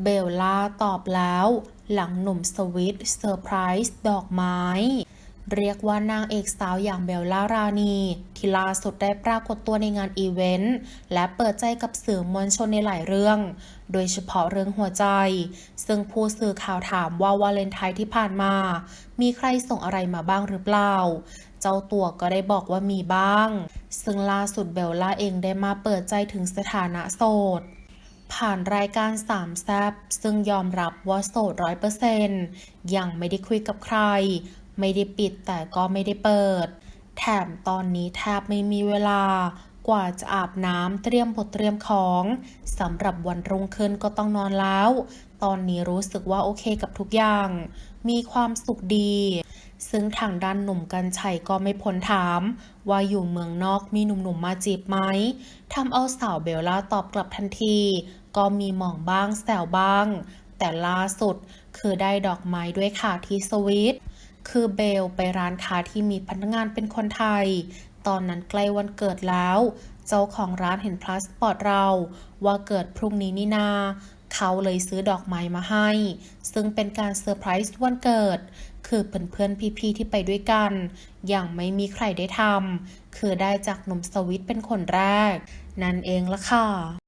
เบลล่าตอบแล้ว หลังหนุ่มสวิตเซอร์ไพรส์ดอกไม้ เรียกว่านางเอกสาวอย่างเบลล่ารานี ที่ล่าสุดได้ปรากฏตัวในงานอีเวนต์ และเปิดใจกับสื่อมวลชนในหลายเรื่อง โดยเฉพาะเรื่องหัวใจ ซึ่งผู้สื่อข่าวถามว่าวาเลนไทน์ที่ผ่านมา มีใครส่งอะไรมาบ้างหรือเปล่าเจ้าตัวก็ได้บอกว่ามีบ้าง ซึ่งล่าสุดเบลล่าเองได้มาเปิดใจถึงสถานะโสด ผ่านรายการสามแซบซึ่งยอมรับว่าโสดร้อยเปอร์เซนต์ยังไม่ได้คุยกับใคร ไม่ได้ปิดแต่ก็ไม่ได้เปิด แถมตอนนี้แทบไม่มีเวลากว่าจะอาบน้ำเตรียมบทเตรียมของสำหรับวันรุ่งขึ้นก็ต้องนอนแล้ว ตอนนี้รู้สึกว่าโอเคกับทุกอย่าง มีความสุขดี ซึ่งทางด้านหนุ่มกัญชัยก็ไม่พ้นถาม ว่าอยู่เมืองนอกมีหนุ่มๆมาจีบไหมทำเอาสาวเบลล่าตอบกลับทันที ก็มีหมองบ้างแซวบ้าง แต่ล่าสุดคือได้ดอกไม้ด้วยค่ะที่สวิตคือเบลไปร้านค้าที่มีพนักงานเป็นคนไทย ตอนนั้นใกล้วันเกิดแล้ว เจ้าของร้านเห็นพาสปอร์ตเรา ว่าเกิดพรุ่งนี้นี่นา เขาเลยซื้อดอกไม้มาให้ ซึ่งเป็นการเซอร์ไพรส์วันเกิด คือเพื่อนๆพี่ๆที่ไปด้วยกัน อย่างไม่มีใครได้ทำ คือได้จากหนุ่มสวิตเป็นคนแรก นั่นเองละค่ะ